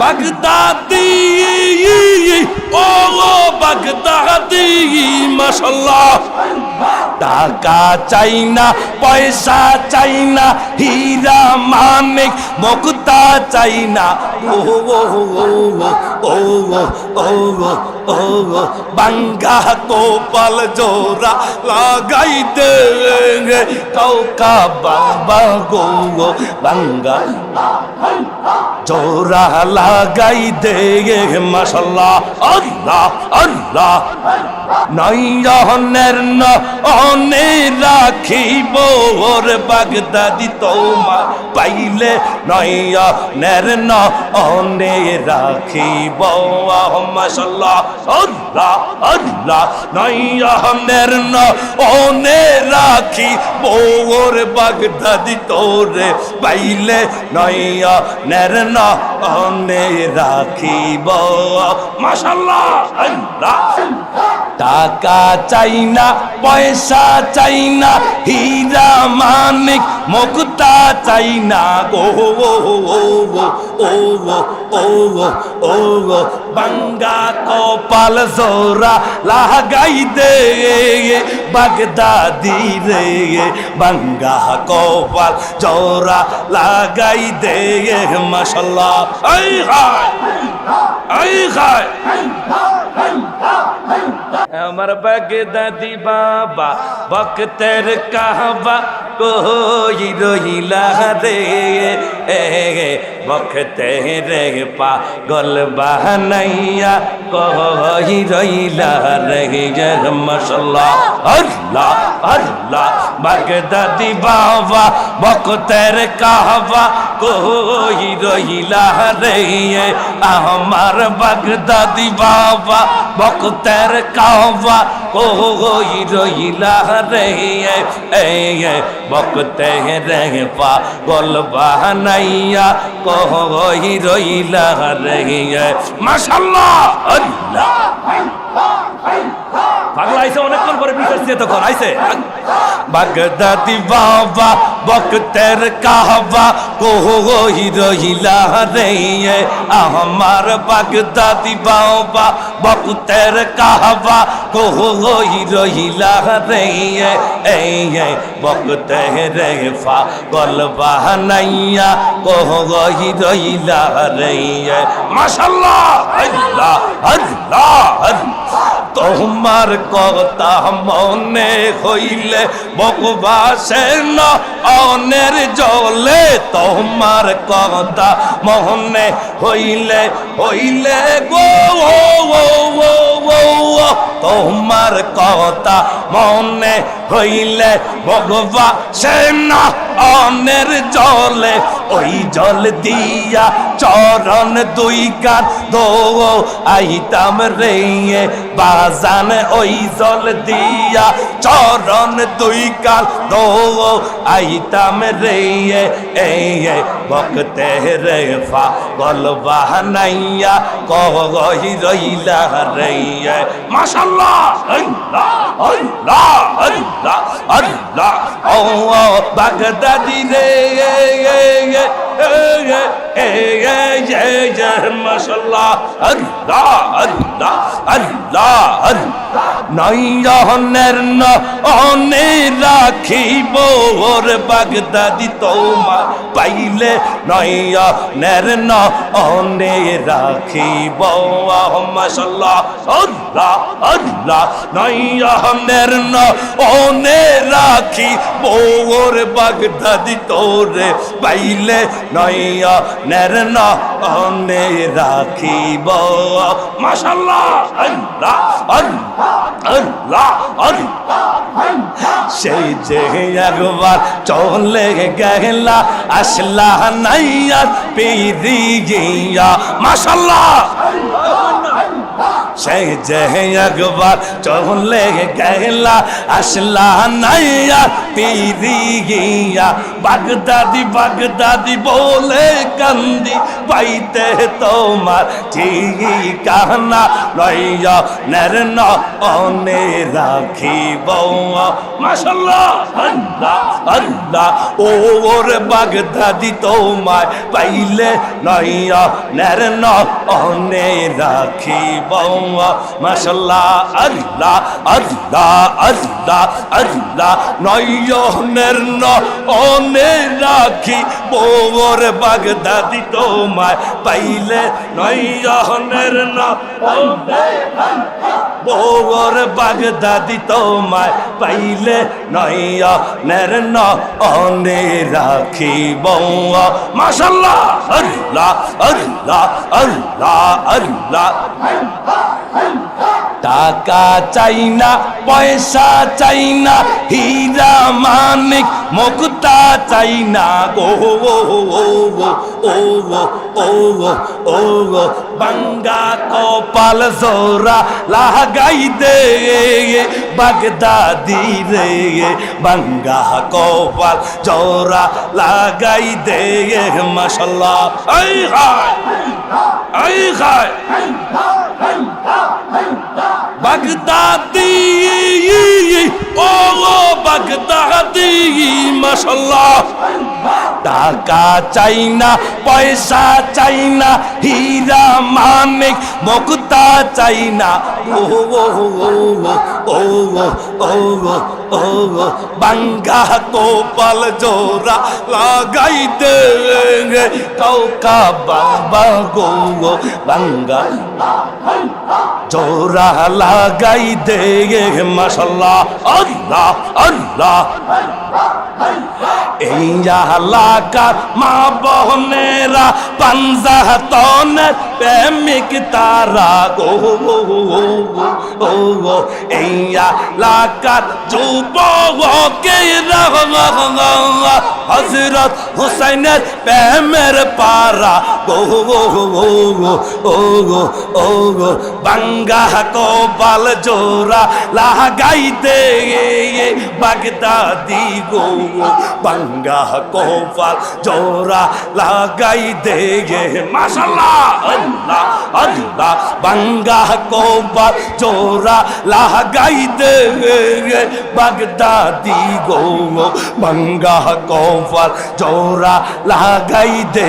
বাগদাদি ও বাগদাদি, মাশাল্লাহ। টাকা চাই না, পয়সা চাই না, হীরা মানিক, মুক্তা চাই না। ও ও ও ও ও ও বাঙ্গা কোপাল জোড়া লাগাইতে কৌকা বাবা গো, বাঙ্গা। জোরা লাগাই দে, মাশাল্লাহ, আল্লাহ আল্লাহ। নয়নের অনে রাখিব, ওর বাগদাদি তোমার পাইলে। নয়নের অনে রাখিব মাশাল্লাহ, আল্লাহ আল্লাহ। নয়নের অনে রাখি ওর বাগদাদি তোরে পাইলে। নয়নের অনে রাখিব। মাশাল্লাহ টাকা চাই না পয়সা চাই না হীরা মানিক মুক্তা চাই না গো। ও ও ও বাঙ্গা কপাল জোরা লাগাই দে। বাগদাদি রে। বাঙ্গা কপাল জোরা লাগাই দে। মশলা এই খায় এই খায় আমার বাগদাদি বাবা বক্তের কাহবা কই রহিলা রে? বক্তে রে পাগল বানাইয়া কই রহিলা রে? জর মশলা আল্লাহ আল্লাহ। বাগদাদি বাবা বক্তের কাহবা কই রহিলা রে? আমার বাগদাদি বাবা আমার কাওয়া কোই রইলা রে বকতে রে পা গল বাহানাইয়া কোই রইলা রে মাশাল্লাহ বিচার দিয়ে তখন আইসে বাগদাদি বাবা, বক্তের কাহবা কই রহিলা রে আমার বাগদাদি বাবা, বক্তের কাহবা কই রহিলা রে বক্তে রে পাগল বানাইয়া কই রহিলা রে মাশাল্লাহ, আল্লাহ আল্লাহ আল্লাহ। তোমার কথা মনে হইলে বকবাসে অনের জলে তোমার কথা মনে হইলে হইলে গো তোমার কথা মনে হইলে ভগবাসে না অনের জলে ওই জল দিয়া চরণ দুই গান দো, আইতাম রে বাজান ওই জল দিয়া চরণ দুই গান দো আইতাম রে এ বকতে রে ফা গল বাহানাইয়া কই রইলা রে মাশাল্লাহ, আল্লাহ আল্লাহ আল্লাহ ও বাগদাদি রে রাখিব বাগদাদি তোমার পাইলে। নয়নের অনে রাখিব মাশাল্লাহ, আল্লাহ অনে রাখি ওর বাগদাদি তোরে পাইলে। নয়া নের অনে রাখিব। মাশাল্লাহ আল্লাহ। আল্লাহ। আল্লাহ। সেই যে একবার চলে গেলা, আসলা নাইয়া পেরি গিয়া। মাশাল্লাহ সে যে চলে গেলা, আসলা নাইয়া পিরিয়া বাগদাদি বাগদাদি বলে কান্দি, পাইতে তোমার ঠিকানা লইয়া। নের অনে রাখিব মাশাল্লাহ, আল্লাহ আল্লাহ ওর বাগদাদি তোমায় পাইলে লইয়া। নের অনে রাখিব মাশাল্লাহ বাগদাদি তোমায় পাইলে। নয়নের বৌর বাগদাদি তোমায় পাইলে। নয়নের অনে রাখি বৌ মাশাল্লাহ, আল্লাহ আল্লাহ আল্লাহ আল্লাহ। টাকা চাই না, পয়সা চাই না, হীরা মানিক, মুক্তা চাই না গো। ও ও ও বাঙ্গা কপাল জোরা লাগাই দে, বাগদাদি রে। বাঙ্গা কপাল জোরা লাগাই দে, মশাল্লাহ। আই খায় আই খায় বাগদাদি, ও বাগদাদি মাশাল্লাহ টাকা চাই না, পয়সা চাই না, হীরা মানিক মুক্তা চাই না। ও ওগো ওগো ওগো, বাঙ্গা লাগাই দেবে বাঙ্গা জোড়া লাগাই দেগে মাসাল্লাহ আল্লাহ আল্লাহ। এই এলাকার মা বহনেরা পাঞ্জা তনের প্রেমিক তারা। গো ও এই দুনিয়া লাকার যুবকে হজরত হুসাইনের প্রেমের পারা গো গো গো গো ও গো ও, গো। বাঙ্গা কপাল জোরা লাগাই দে বাগদাদি গো বাঙ্গা কপাল জোরা লাগাই দে মাশাল্লাহ, আল্লাহ আল্লাহ। বাঙ্গা কপাল জোরা লাগাই দে বাগদাদি গো বাঙ্গা কপাল জোরা লাগাই দে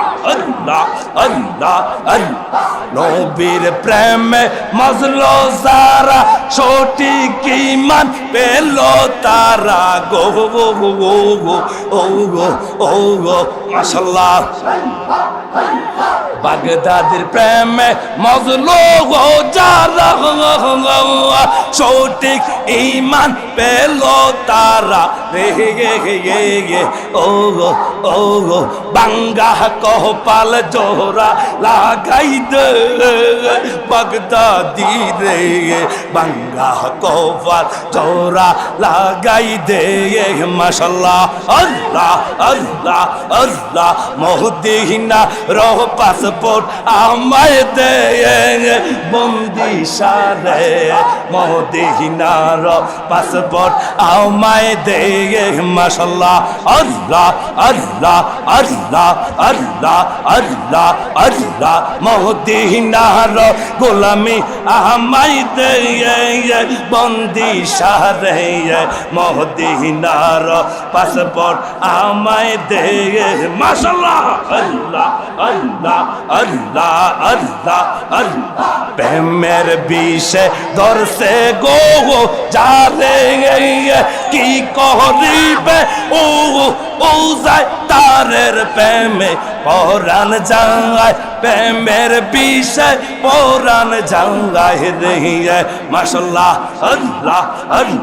আল্লাহ আল্লাহ আল্লাহ। নবীর প্রেমে মজলো সারা সঠিক ইমান পেল তারা। গো গো গো গো ও গো ও, গো মাশাল্লাহ বাগদাদের প্রেমে মজলো গো যারা সঠিক ইমান পেল তারা। রে, গে গে গে ও, গো ও, গো। বাঙ্গা কপাল জোরা লাগাই দে বাগদাদি রে বাঙ্গা কপাল জোরা লাগাই দে মাশাল্লাহ আল্লাহ আল্লাহ আল্লাহ মহদিনা রহ পাসপোর্ট আমায় দে বন্দি সারে মহদিনার পাসপোর্ট আমায় দে মাশাল্লাহ আল্লাহ আল্লাহ আল্লাহ আল্লাহ গোলামি আমায় দে বন্দি সারে মহদিনার পাসপোর্ট আমায় দে আল্লাহ আল্লাহ প্রেমের বিষে ধরছে গো যারে কি করিবে? ও ও যায় তারের প্রেমে পরাণ জাঙ্গায় প্রেমের বিষয় পরাণ জাঙ্গায় রে মাশাল্লাহ আল্লাহ আল্লাহ।